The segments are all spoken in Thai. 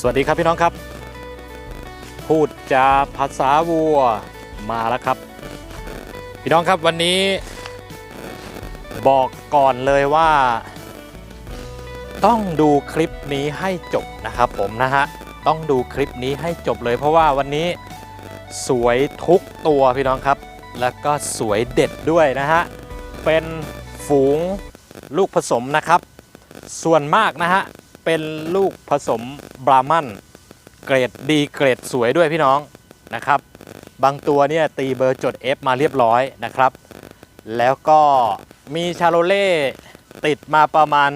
สวัสดีครับพี่น้องครับ พูดจาภาษาวัวมาแล้วครับ พี่น้องครับวันนี้บอกก่อนเลยว่า ต้องดูคลิปนี้ให้จบนะครับผมนะฮะต้องดูคลิปนี้ให้จบเลย เพราะว่าวันนี้สวยทุกตัวพี่น้องครับ แล้วก็สวยเด็ดด้วยนะฮะเป็นฝูงลูกผสมนะครับ ส่วนมากนะฮะ เป็นลูกผสมบรามันเกรดดีเกรดสวยด้วยพี่น้องนะครับ บางตัวเนี่ยตีเบอร์จด F มาเรียบร้อยนะครับ แล้วก็มีชาโลเล่ติดมาประมาณ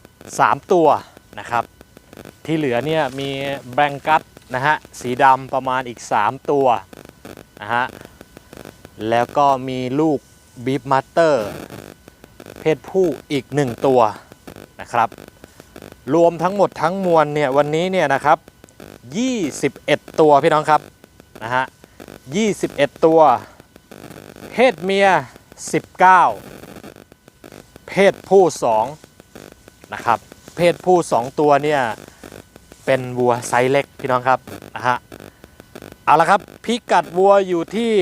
3 ตัวนะครับ ที่เหลือเนี่ยมีแบงกัสนะฮะสีดำประมาณอีก 3 ตัวนะฮะแล้วก็มีลูกบีฟมาสเตอร์เพศผู้อีก 1 ตัวนะครับ รวมทั้งหมดทั้งมวลเนี่ยวันนี้เนี่ยนะครับ 21 ตัวพี่น้องครับนะฮะ21 ตัว เพศเมีย 19 เพศผู้2นะครับ เพศผู้ 2 ตัวเนี่ยเป็นวัวไซส์เล็กพี่น้องครับนะฮะเอาละครับพิกัดวัวอยู่ที่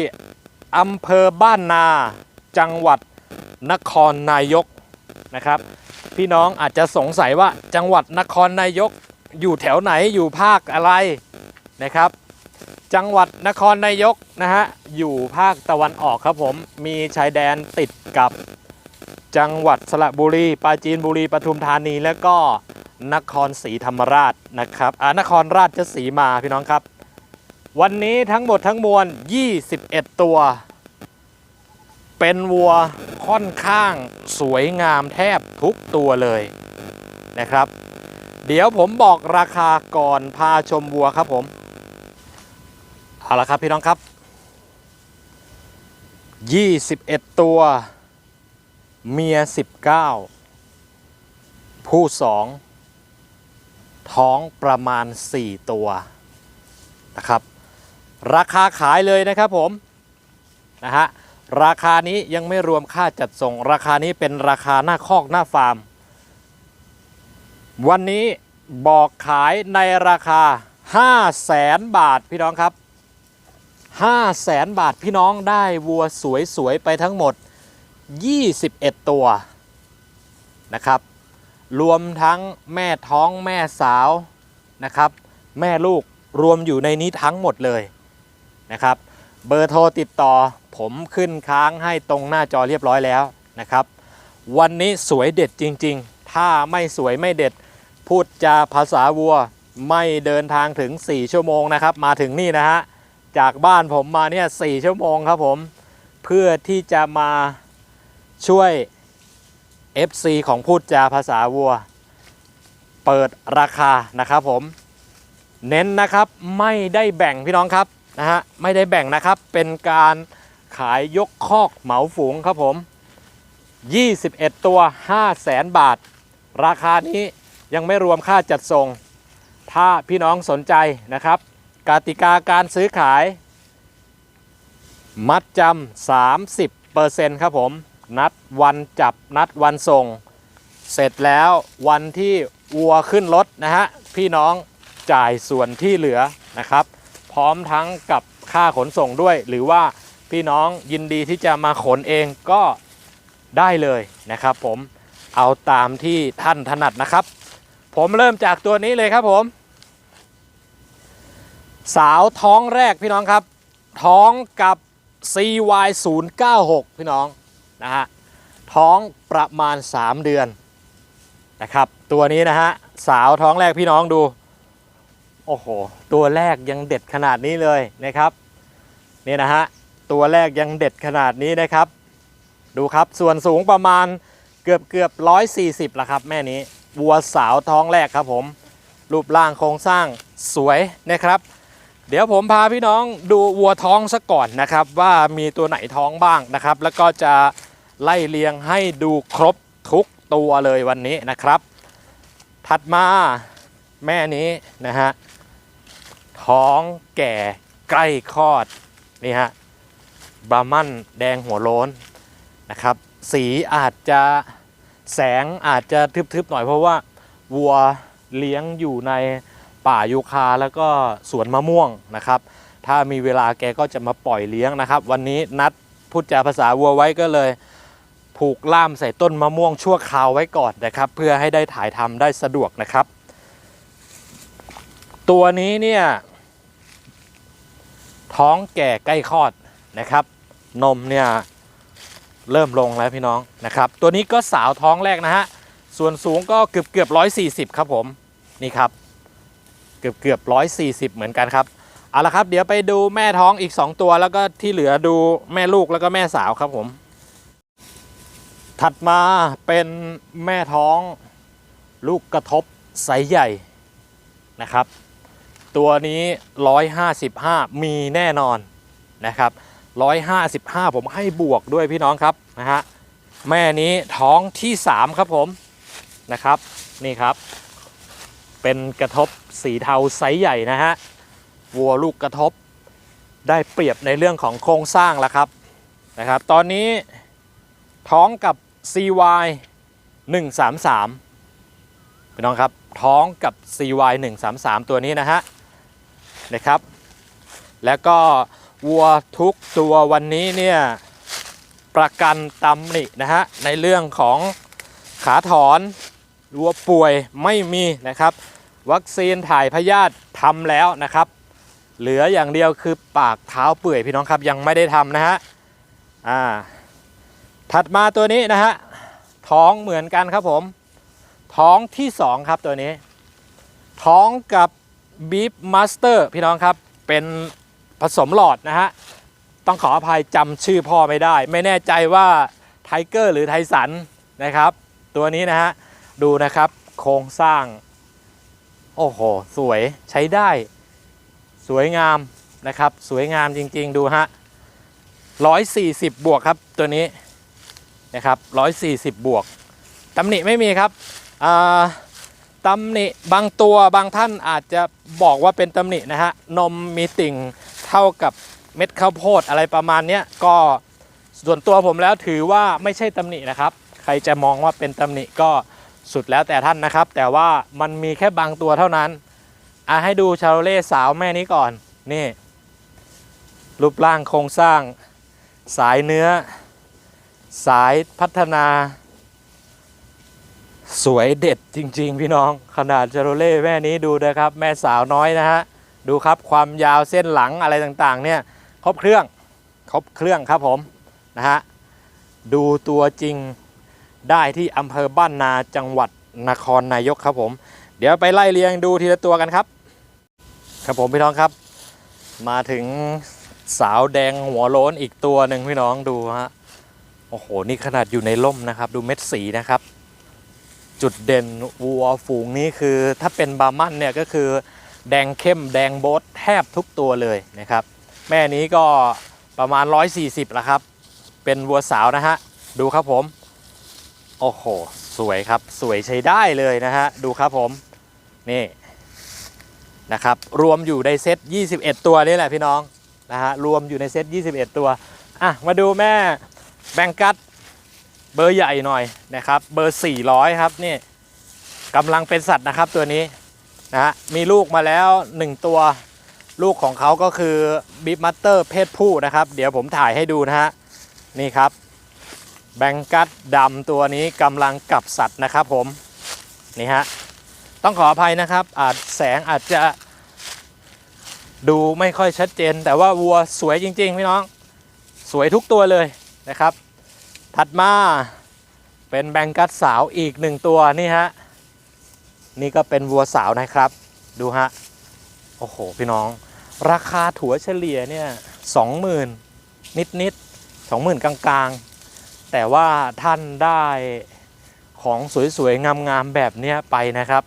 อำเภอบ้านนาจังหวัดนครนายกนะครับ พี่น้องอาจจะสงสัยว่าจังหวัดนครนายกอยู่แถวไหนอยู่ภาคอะไรนะครับ จังหวัดนครนายกนะฮะอยู่ภาคตะวันออกครับผมมีชายแดนติดกับจังหวัดสระบุรีปราจีนบุรีปทุมธานี และก็นครศรีธรรมราชนะครับอ่านครราชสีมาพี่น้องครับ วันนี้ทั้งหมดทั้งมวล 21 ตัว เป็นวัวค่อนข้างสวยงามแทบทุกตัวเลยนะครับ เดี๋ยวผมบอกราคาก่อนพาชมวัวครับผม เอาละครับพี่น้องครับ 21 ตัว เมีย 19 ผู้ 2 ท้องประมาณ 4 ตัวนะครับ ราคาขายเลยนะครับผมนะฮะ ราคานี้ยังไม่รวมค่าจัดส่ง ราคานี้เป็นราคาหน้าคอกหน้าฟาร์ม วันนี้บอกขายในราคา 5 0 0แสนบาทพี่น้องครับ5 0 0แสนบาทพี่น้องได้วัวสวยๆไปทั้งหมด 21 ตัวนะครับ รวมทั้งแม่ท้องแม่สาวนะครับ แม่ลูกรวมอยู่ในนี้ทั้งหมดเลยนะครับ เบอร์โทรติดต่อ ผมขึ้นค้างให้ตรงหน้าจอเรียบร้อยแล้วนะครับ วันนี้สวยเด็ดจริง ๆ ถ้าไม่สวยไม่เด็ด พูดจาภาษาวัวไม่เดินทางถึง 4 ชั่วโมงนะครับ มาถึงนี่นะฮะ จากบ้านผมมาเนี่ยสชั่วโมงครับผม เพื่อที่จะมาช่วย FC ของพูดจาภาษาวัว เปิดราคานะครับผม เน้นนะครับไม่ได้แบ่งพี่น้องครับนะฮะไม่ได้แบ่งนะครับเป็นการ ขายยกคอกเหมาฝูงครับผม 21 ตัว 5 0 0แสนบาท ราคานี้ยังไม่รวมค่าจัดส่ง ถ้าพี่น้องสนใจนะครับ กติกาการซื้อขาย มัดจำ30%ครับผม นัดวันจับนัดวันส่ง เสร็จแล้ววันที่วัวขึ้นรถนะฮะ พี่น้องจ่ายส่วนที่เหลือนะครับ พร้อมทั้งกับค่าขนส่งด้วยหรือว่า พี่น้องยินดีที่จะมาขนเองก็ได้เลยนะครับ ผมเอาตามที่ท่านถนัดนะครับ ผมเริ่มจากตัวนี้เลยครับผม สาวท้องแรกพี่น้องครับ ท้องกับ CY 0 9 6 พี่น้องนะฮะท้องประมาณ 3 เดือนนะครับ ตัวนี้นะฮะสาวท้องแรกพี่น้องดู โอ้โห ตัวแรกยังเด็ดขนาดนี้เลยนะครับ นี่นะฮะ ตัวแรกยังเด็ดขนาดนี้นะครับ ดูครับส่วนสูงประมาณเกือบเกือบร้อยสี่สิบละครับแม่นี้วัวสาวท้องแรกครับผม รูปร่างโครงสร้างสวยนะครับ เดี๋ยวผมพาพี่น้องดูวัวท้องซะก่อนนะครับ ว่ามีตัวไหนท้องบ้างนะครับ แล้วก็จะไล่เลียงให้ดูครบทุกตัวเลยวันนี้นะครับ ถัดมาแม่นี้นะฮะท้องแก่ใกล้คลอดนี่ฮะ บรามันแดงหัวโล้นนะครับ สีอาจจะแสงอาจจะทึบๆหน่อยเพราะว่าวัวเลี้ยงอยู่ในป่ายูคาแล้วก็สวนมะม่วงนะครับ ถ้ามีเวลาแกก็จะมาปล่อยเลี้ยงนะครับ วันนี้นัดพูดจาภาษาวัวไว้ก็เลย ผูกล่ามใส่ต้นมะม่วงชั่วคราวไว้ก่อนนะครับ เพื่อให้ได้ถ่ายทำได้สะดวกนะครับ ตัวนี้เนี่ยท้องแก่ใกล้คลอด นะครับ นมเนี่ยเริ่มลงแล้วพี่น้องนะครับ ตัวนี้ก็สาวท้องแรกนะฮะ ส่วนสูงก็เกือบเกือบร้อยสี่สิบครับผม นี่ครับ เกือบเกือบร้อยสี่สิบเหมือนกันครับ เอาละครับ เดี๋ยวไปดูแม่ท้องอีก 2 ตัว แล้วก็ที่เหลือดูแม่ลูกแล้วก็แม่สาวครับผม ถัดมาเป็นแม่ท้องลูกกระทบไซส์ใหญ่นะครับ ตัวนี้ 155 มีแน่นอนนะครับ 155 ผมให้บวกด้วยพี่น้องครับนะฮะแม่นี้ท้องที่ 3 ครับผมนะครับนี่ครับ เป็นกระทบสีเทาไซส์ใหญ่นะฮะวัวลูกกระทบได้เปรียบในเรื่องของโครงสร้างแล้วครับนะครับ ตอนนี้ท้องกับ CY 133พี่น้องครับท้องกับ CY 133ตัวนี้นะฮะนะครับ แล้วก็ วัวทุกตัววันนี้เนี่ยประกันตำหนินะฮะในเรื่องของขาถอนวัวป่วยไม่มีนะครับ วัคซีนถ่ายพยาธิทำแล้วนะครับ เหลืออย่างเดียวคือปากเท้าเปื่อยพี่น้องครับยังไม่ได้ทำนะฮะอ่าถัดมาตัวนี้นะฮะท้องเหมือนกันครับผม ท้องที่2ครับตัวนี้ ท้องกับบีฟมาสเตอร์พี่น้องครับเป็น ผสมหลอดนะฮะ ต้องขออภัยจำชื่อพ่อไม่ได้ ไม่แน่ใจว่าไทเกอร์หรือไทสันนะครับ ตัวนี้นะฮะ ดูนะครับโครงสร้าง โอ้โห สวยใช้ได้ สวยงามนะครับ สวยงามจริงๆ ดูฮะ140 บวกครับตัวนี้นะครับ140 บวกตำหนิไม่มีครับอ่าตำหนิบางตัวบางท่านอาจจะบอกว่าเป็นตำหนินะฮะนมมีติ่ง เท่ากับเม็ดข้าวโพดอะไรประมาณนี้ก็ส่วนตัวผมแล้วถือว่าไม่ใช่ตำหนินะครับ ใครจะมองว่าเป็นตำหนิก็สุดแล้วแต่ท่านนะครับ แต่ว่ามันมีแค่บางตัวเท่านั้นอะให้ดูชาโรเล่สาวแม่นี้ก่อนนี่ รูปร่างโครงสร้าง สายเนื้อ สายพัฒนา สวยเด็ดจริง ๆ พี่น้องขนาดชาโรเล่แม่นี้ดูนะครับ แม่สาวน้อยนะฮะ ดูครับความยาวเส้นหลังอะไรต่างๆเนี่ยครบเครื่องครบเครื่องครับผมนะฮะดูตัวจริงได้ที่อำเภอบ้านนาจังหวัดนครนายกครับผม เดี๋ยวไปไล่เรียงดูทีละตัวกันครับ ครับผมพี่น้องครับ มาถึงสาวแดงหัวโล้นอีกตัวหนึ่งพี่น้องดูฮะโอ้โหนี่ขนาดอยู่ในร่มนะครับ ดูเม็ดสีนะครับ จุดเด่นวัวฝูงนี้คือถ้าเป็นบาร์มันเนี่ยก็คือ แดงเข้มแดงโบทแทบทุกตัวเลยนะครับ แม่นี้ก็ประมาณ 140แล้วครับ เป็นวัวสาวนะฮะ ดูครับผม โอ้โห สวยครับ สวยใช้ได้เลยนะฮะ ดูครับผม นี่นะครับ รวมอยู่ในเซต 21 ตัวนี่แหละพี่น้องนะฮะ รวมอยู่ในเซต 21 ตัว อะ มาดูแม่แบงกัตเบอร์ใหญ่หน่อยนะครับ เบอร์ 400 ครับนี่กำลังเป็นสัตว์นะครับตัวนี้ นะฮะมีลูกมาแล้ว 1 ตัว ลูกของเขาก็คือบิ๊มัตเตอร์เพศผู้นะครับ เดี๋ยวผมถ่ายให้ดูนะฮะนี่ครับ แบงกัตดำตัวนี้กำลังกับสัตว์นะครับผม นี่ฮะ ต้องขออภัยนะครับ อาจแสงอาจจะดูไม่ค่อยชัดเจน แต่ว่าวัวสวยจริง ๆ พี่น้อง สวยทุกตัวเลยนะครับ ถัดมาเป็นแบงกัตสาวอีกหนึ่งตัวนี่ฮะ นี่ก็เป็นวัวสาวนะครับ ดูฮะ โอ้โห พี่น้อง ราคาถั่วเฉลี่ยเนี่ยสองหมื่นนิดนิดสองหมื่นกลางๆ แต่ว่าท่านได้ของสวยๆ งามๆ แบบเนี้ยไปนะครับ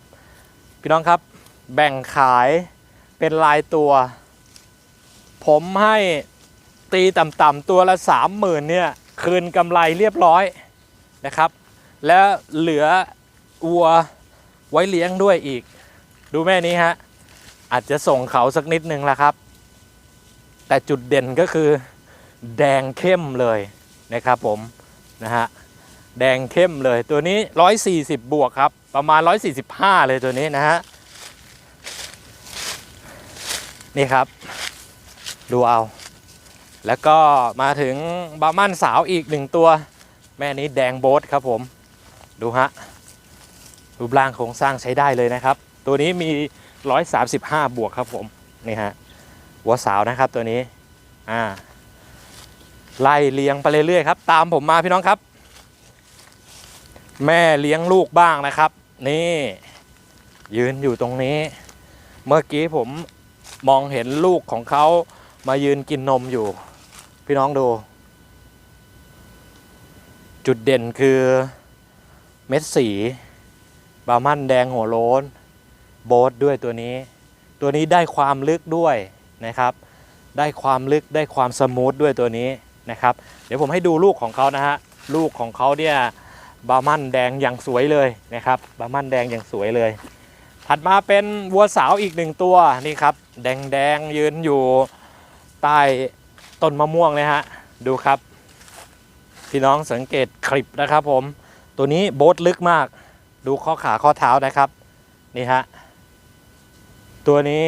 พี่น้องครับ แบ่งขายเป็นลายตัว ผมให้ตีต่ำๆตัวละสามหมื่นเนี่ย คืนกำไรเรียบร้อยนะครับ แล้วเหลือวัว ไว้เลี้ยงด้วยอีก ดูแม่นี้ฮะ อาจจะส่งเขาสักนิดนึงละครับ แต่จุดเด่นก็คือแดงเข้มเลยนะครับผมนะฮะแดงเข้มเลยตัวนี้ 140 บวกครับ ประมาณ 145 เลยตัวนี้นะฮะนี่ครับ ดูเอา แล้วก็มาถึงบาร์มันสาวอีกหนึ่งตัว แม่นี้แดงโบ๊ทครับผม ดูฮะ รูปร่างโครงสร้างใช้ได้เลยนะครับ ตัวนี้มี 135 บวกครับผมนี่ฮะหัวสาวนะครับตัวนี้อ่าไล่เลี้ยงไปเรื่อยๆครับ ตามผมมาพี่น้องครับ แม่เลี้ยงลูกบ้างนะครับ นี่ ยืนอยู่ตรงนี้ เมื่อกี้ผมมองเห็นลูกของเขามายืนกินนมอยู่ พี่น้องดู จุดเด่นคือเม็ดสี บามันแดงหัวโล้นโบทด้วยตัวนี้ ตัวนี้ได้ความลึกด้วยนะครับ ได้ความลึกได้ความสมูทด้วยตัวนี้นะครับ เดี๋ยวผมให้ดูลูกของเขานะฮะลูกของเขาเนี่ยบามันแดงอย่างสวยเลยนะครับบามันแดงอย่างสวยเลย ถัดมาเป็นวัวสาวอีกหนึ่งตัวนี่ครับ แดงแดงยืนอยู่ใต้ต้นมะม่วงเลยฮะดูครับ พี่น้องสังเกตคลิปนะครับผมตัวนี้โบทลึกมาก ดูข้อขาข้อเท้านะครับนี่ฮะตัวนี้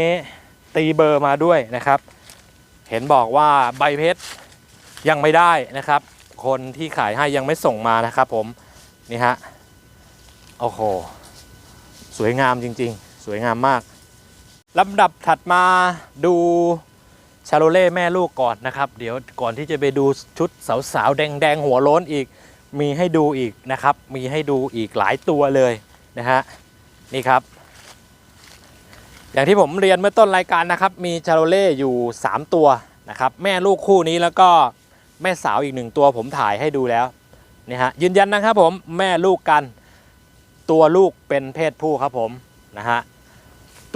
ตีเบอร์มาด้วยนะครับ เห็นบอกว่าใบเพชรยังไม่ได้นะครับ คนที่ขายให้ยังไม่ส่งมานะครับผมนี่ฮะโอ้โหสวยงามจริง ๆ สวยงามมากลำดับถัดมาดูชาโลเล่แม่ลูกก่อนนะครับ เดี๋ยวก่อนที่จะไปดูชุดสาวๆแดงๆหัวโล้นอีก มีให้ดูอีกนะครับ มีให้ดูอีกหลายตัวเลยนะฮะนี่ครับ อย่างที่ผมเรียนเมื่อต้นรายการนะครับ มีชาโลเล่อยู่ 3 ตัวนะครับ แม่ลูกคู่นี้แล้วก็แม่สาวอีกหนึ่งตัวผมถ่ายให้ดูแล้วนี่ฮะยืนยันนะครับผมแม่ลูกกัน ตัวลูกเป็นเพศผู้ครับผมนะฮะ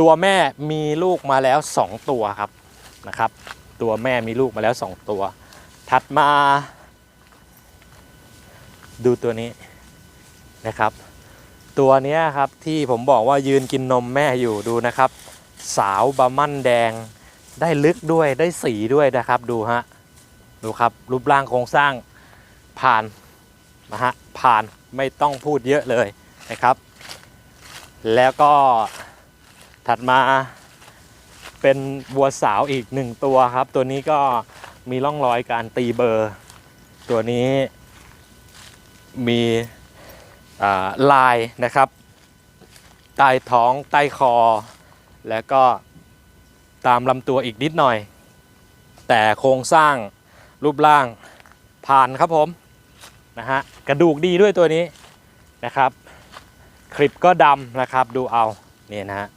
ตัวแม่มีลูกมาแล้ว 2 ตัวครับนะครับ ตัวแม่มีลูกมาแล้ว 2 ตัว ถัดมา ดูตัวนี้นะครับ ตัวนี้ครับที่ผมบอกว่ายืนกินนมแม่อยู่ดูนะครับ สาวบาร์มันแดงได้ลึกด้วยได้สีด้วยนะครับดูฮะดูครับรูปร่างโครงสร้างผ่านนะฮะผ่านไม่ต้องพูดเยอะเลยนะครับ แล้วก็ถัดมาเป็นวัวสาวอีกหนึ่งตัวครับ ตัวนี้ก็มีร่องรอยการตีเบอร์ ตัวนี้ มีลายนะครับใต้ท้องใต้คอ แล้วก็ตามลำตัวอีกนิดหน่อย แต่โครงสร้างรูปร่างผ่านครับผมนะฮะกระดูกดีด้วยตัวนี้นะครับ คลิปก็ดำนะครับดูเอาเนี่ยนะฮะ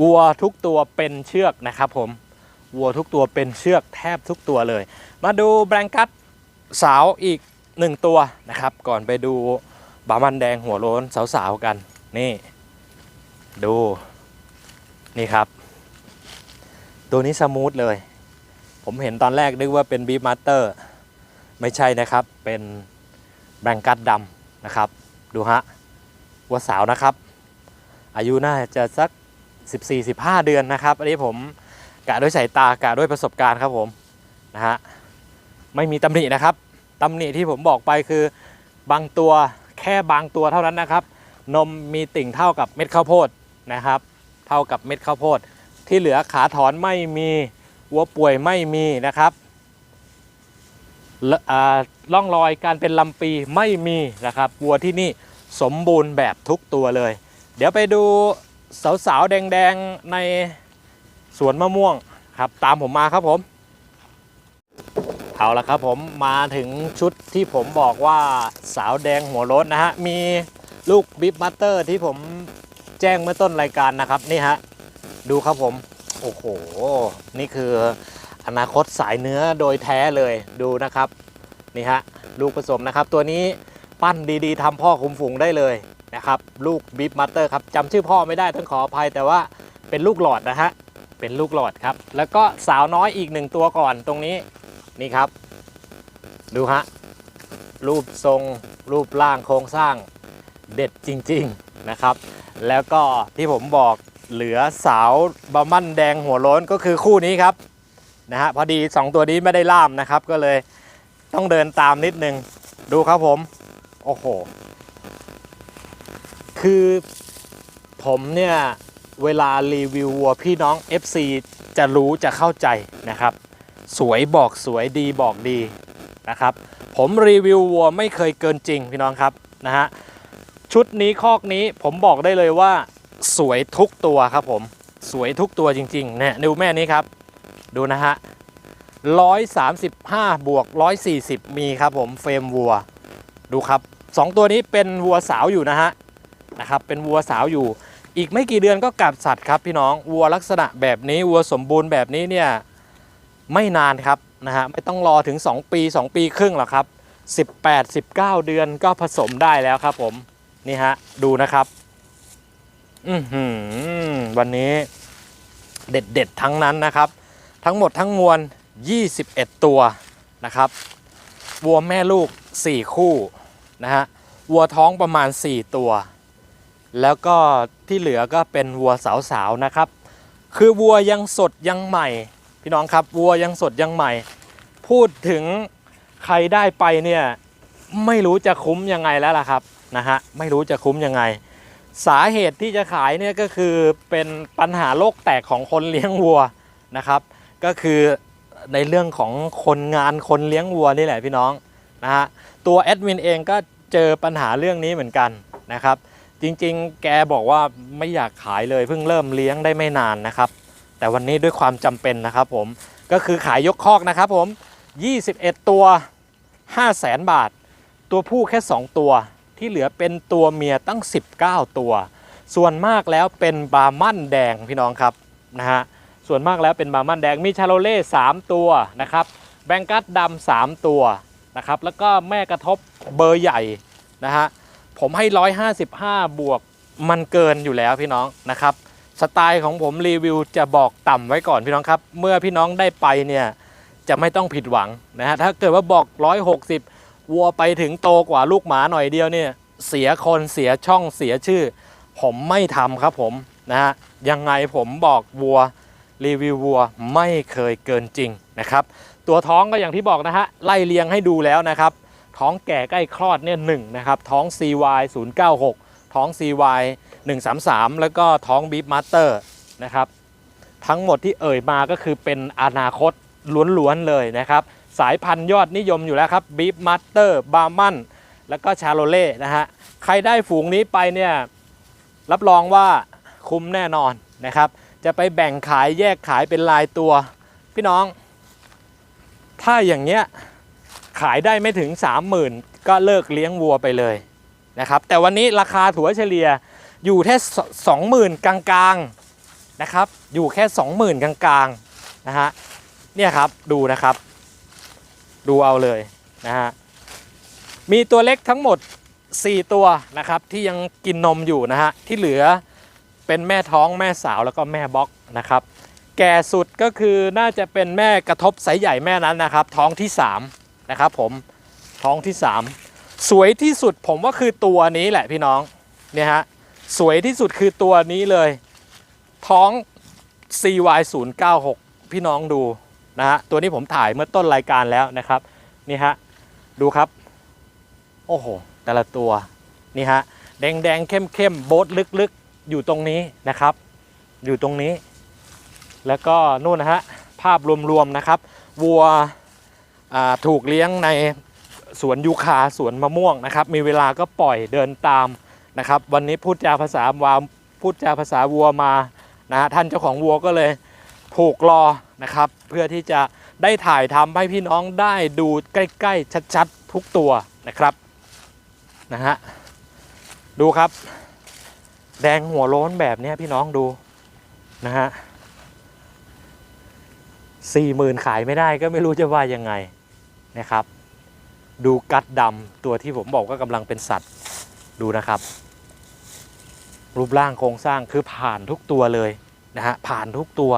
วัวทุกตัวเป็นเชือกนะครับผมวัวทุกตัวเป็นเชือกแทบทุกตัวเลย มาดูแบรงกัสสาวอีก หนึ่งตัวนะครับ ก่อนไปดูบามันแดงหัวโล้นสาวๆกัน นี่ ดูนี่ครับ ตัวนี้สมูทเลย ผมเห็นตอนแรกนึกว่าเป็นบีมาสเตอร์ไม่ใช่นะครับ เป็นแบงกัดดำนะครับ ดูฮะวัวสาวนะครับ อายุน่าจะสัก 14-15 เดือนนะครับ อันนี้ผมกะด้วยสายตากะด้วยประสบการณ์ครับผมนะฮะไม่มีตำหนินะครับ ตำหนิที่ผมบอกไปคือบางตัวแค่บางตัวเท่านั้นนะครับ นมมีติ่งเท่ากับเม็ดข้าวโพดนะครับ เท่ากับเม็ดข้าวโพด ที่เหลือขาถอนไม่มีวัวป่วยไม่มีนะครับล่องรอยการเป็นลำปีไม่มีนะครับวัวที่นี่สมบูรณ์แบบทุกตัวเลย เดี๋ยวไปดูสาวๆแดงๆในสวนมะม่วงครับ ตามผมมาครับผม เอาละครับผมมาถึงชุดที่ผมบอกว่าสาวแดงหัวรถนะฮะ มีลูกบิ๊บมัตเตอร์ที่ผมแจ้งเมื่อต้นรายการนะครับ นี่ฮะ ดูครับผม โอ้โห นี่คืออนาคตสายเนื้อโดยแท้เลยดูนะครับ นี่ฮะ ลูกผสมนะครับ ตัวนี้ปั้นดีๆทำพ่อคุมฝูงได้เลยนะครับ ลูกบิ๊บมัตเตอร์ครับจำชื่อพ่อไม่ได้ต้องขออภัยแต่ว่าเป็นลูกหลอดนะฮะ เป็นลูกหลอดครับ แล้วก็สาวน้อยอีกหนึ่งตัวก่อนตรงนี้ นี่ครับ ดูฮะ รูปทรงรูปร่างโครงสร้างเด็ดจริง ๆนะครับ แล้วก็ที่ผมบอกเหลือสาวบะมั่นแดงหัวโล้นก็คือคู่นี้ครับนะฮะพอดี 2 ตัวนี้ไม่ได้ล่ามนะครับ ก็เลยต้องเดินตามนิดนึง ดูครับผม โอ้โห คือผมเนี่ย เวลารีวิววัวพี่น้อง FC จะรู้จะเข้าใจนะครับ สวยบอกสวยดีบอกดีนะครับ ผมรีวิววัวไม่เคยเกินจริงพี่น้องครับนะฮะชุดนี้คอกนี้ผมบอกได้เลยว่า สวยทุกตัวครับผมสวยทุกตัวจริงๆเนี่ยดูแม่นี้ครับ ดูนะฮะ135 บวก 140 มีครับผมเฟรมวัว ดูครับสองตัวนี้เป็นวัวสาวอยู่นะฮะนะครับเป็นวัวสาวอยู่ อีกไม่กี่เดือนก็กลับสัตว์ครับพี่น้องวัวลักษณะแบบนี้วัวสมบูรณ์แบบนี้เนี่ย ไม่นานครับนะฮะไม่ต้องรอถึง 2 ปี 2 ปีครึ่งหรอกครับ 18 19 เดือนก็ผสมได้แล้วครับผม นี่ฮะ ดูนะครับ อือหือวันนี้เด็ดๆทั้งนั้นนะครับ ทั้งหมดทั้งมวล 21 ตัวนะครับ วัวแม่ลูก 4 คู่นะฮะ วัวท้องประมาณ 4 ตัว แล้วก็ที่เหลือก็เป็นวัวสาวๆนะครับ คือวัวยังสดยังใหม่ พี่น้องครับวัวยังสดยังใหม่ พูดถึงใครได้ไปเนี่ยไม่รู้จะคุ้มยังไงแล้วล่ะครับนะฮะไม่รู้จะคุ้มยังไง สาเหตุที่จะขายเนี่ยก็คือเป็นปัญหาโลกแตกของคนเลี้ยงวัวนะครับ ก็คือในเรื่องของคนงานคนเลี้ยงวัวนี่แหละพี่น้องนะฮะตัวแอดมินเองก็เจอปัญหาเรื่องนี้เหมือนกันนะครับ จริงๆ แกบอกว่าไม่อยากขายเลยเพิ่งเริ่มเลี้ยงได้ไม่นานนะครับ แต่วันนี้ด้วยความจำเป็นนะครับผมก็คือขายยกคอกนะครับผม 21 ตัว 5 0 0แสนบาท ตัวผู้แค่ 2 ตัว ที่เหลือเป็นตัวเมียตั้ง 19 ตัว ส่วนมากแล้วเป็นบาร์มั่นแดงพี่น้องครับนะฮะส่วนมากแล้วเป็นบาร์มั่นแดงมีชาโลเล่ 3 ตัวนะครับแบงกัสดำ3ตัวนะครับแล้วก็แม่กระทบเบอร์ใหญ่นะฮะผมให้ 155 บวกมันเกินอยู่แล้วพี่น้องนะครับ สไตล์ของผมรีวิวจะบอกต่ำไว้ก่อนพี่น้องครับ เมื่อพี่น้องได้ไปเนี่ยจะไม่ต้องผิดหวังนะฮะถ้าเกิดว่าบอก 160 วัวไปถึงโตกว่าลูกหมาหน่อยเดียวเนี่ยเสียคนเสียช่องเสียชื่อ ผมไม่ทำครับผมนะฮะยังไงผมบอกวัวรีวิววัวไม่เคยเกินจริงนะครับตัวท้องก็อย่างที่บอกนะฮะไล่เลียงให้ดูแล้วนะครับท้องแก่ใกล้คลอดเนี่ยหนึ่งนะครับท้อง CY 096ท้อง CY 133 แล้วก็ท้องบีฟมาสเตอร์นะครับ ทั้งหมดที่เอ่ยมาก็คือเป็นอนาคตล้วนๆเลยนะครับ สายพันธุ์ยอดนิยมอยู่แล้วครับบีฟมาสเตอร์บาร์มันแล้วก็ชาโลเล่นะฮะ ใครได้ฝูงนี้ไปเนี่ยรับรองว่าคุ้มแน่นอนนะครับ จะไปแบ่งขายแยกขายเป็นรายตัว พี่น้อง ถ้าอย่างเงี้ยขายได้ไม่ถึง 30,000 ก็เลิกเลี้ยงวัวไปเลยนะครับ แต่วันนี้ราคาถั่วเฉลี่ย อยู่แค่สองหมื่นกลางๆนะครับ อยู่แค่20,000กลางๆนะฮะเนี่ยครับดูนะครับ ดูเอาเลยนะฮะมีตัวเล็กทั้งหมด 4 ตัวนะครับ ที่ยังกินนมอยู่นะฮะที่เหลือเป็นแม่ท้องแม่สาวแล้วก็แม่บล็อกนะครับ แก่สุดก็คือน่าจะเป็นแม่กระทบไซส์ใหญ่แม่นั้นนะครับ ท้องที่3นะครับผมท้องที่ 3 สวยที่สุดผมว่าคือตัวนี้แหละพี่น้องเนี่ยฮะ สวยที่สุดคือตัวนี้เลย ท้อง CY 0 9 6 พี่น้องดูนะฮะตัวนี้ผมถ่ายเมื่อต้นรายการแล้วนะครับ นี่ฮะ ดูครับ โอ้โห แต่ละตัว นี่ฮะ แดงแดงเข้มเข้มโบทลึกๆ อยู่ตรงนี้นะครับ อยู่ตรงนี้ แล้วก็นู่นนะฮะ ภาพรวมๆนะครับ วัวถูกเลี้ยงในสวนยูคาสวนมะม่วงนะครับ มีเวลาก็ปล่อยเดินตาม นะครับ วันนี้พูดจาภาษาวาพูดจาภาษาวัวมานะฮะท่านเจ้าของวัวก็เลยผูกรอนะครับ เพื่อที่จะได้ถ่ายทำให้พี่น้องได้ดูใกล้ๆชัดๆทุกตัวนะครับนะฮะดูครับ แดงหัวโล้นแบบนี้พี่น้องดูนะฮะสี่หมื่นขายไม่ได้ก็ไม่รู้จะว่ายังไงนะครับ ดูกัดดำตัวที่ผมบอกก็กำลังเป็นสัตว์ดูนะครับ รูปร่างโครงสร้างคือผ่านทุกตัวเลยนะฮะผ่านทุกตัว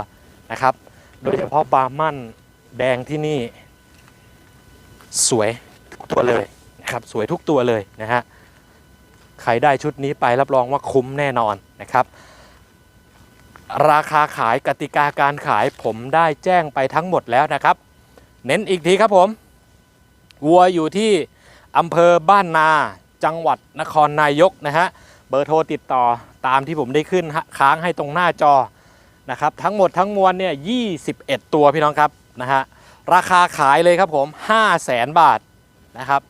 นะครับ โดยเฉพาะบามันแดงที่นี่ สวยทุกตัวเลยนะครับสวยทุกตัวเลยนะฮะใครได้ชุดนี้ไปรับรองว่าคุ้มแน่นอนนะครับ ราคาขายกติกาการขายผมได้แจ้งไปทั้งหมดแล้วนะครับ เน้นอีกทีครับผมวัวอยู่ที่อำเภอบ้านนาจังหวัดนครนายกนะฮะ บอร์โทรติดต่อตามที่ผมได้ขึ้นค้างให้ตรงหน้าจอนะครับทั้งหมดทั้งมวลเนี่ย21 ตัวพี่น้องครับนะฮะราคาขายเลยครับผม5 0 0แสนบาทนะครับ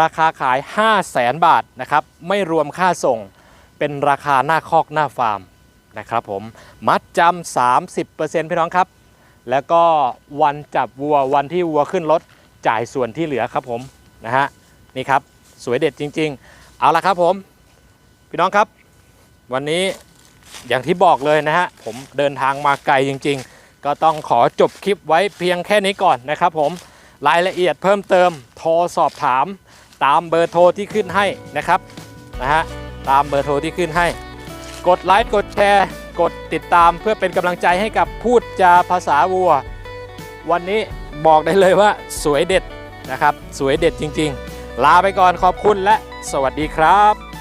ราคาขาย 5 0 0แสนบาทนะครับไม่รวมค่าส่งเป็นราคาหน้าคอกหน้าฟาร์มนะครับผมมัดจำ30%พี่น้องครับ แล้วก็วันจับวัววันที่วัวขึ้นรถจ่ายส่วนที่เหลือครับผมนะฮะนี่ครับสวยเด็ดจริง ๆ เอาละครับผม พี่น้องครับ วันนี้อย่างที่บอกเลยนะฮะผมเดินทางมาไกลจริง ๆ ก็ต้องขอจบคลิปไว้เพียงแค่นี้ก่อนนะครับ ผมรายละเอียดเพิ่มเติมโทรสอบถาม ตามเบอร์โทรที่ขึ้นให้นะครับนะฮะตามเบอร์โทรที่ขึ้นให้ กดไลค์กดแชร์ กดติดตามเพื่อเป็นกำลังใจให้กับพูดจาภาษาวัว วันนี้บอกได้เลยว่าสวยเด็ดนะครับ สวยเด็ดจริง ๆ ลาไปก่อนขอบคุณและสวัสดีครับ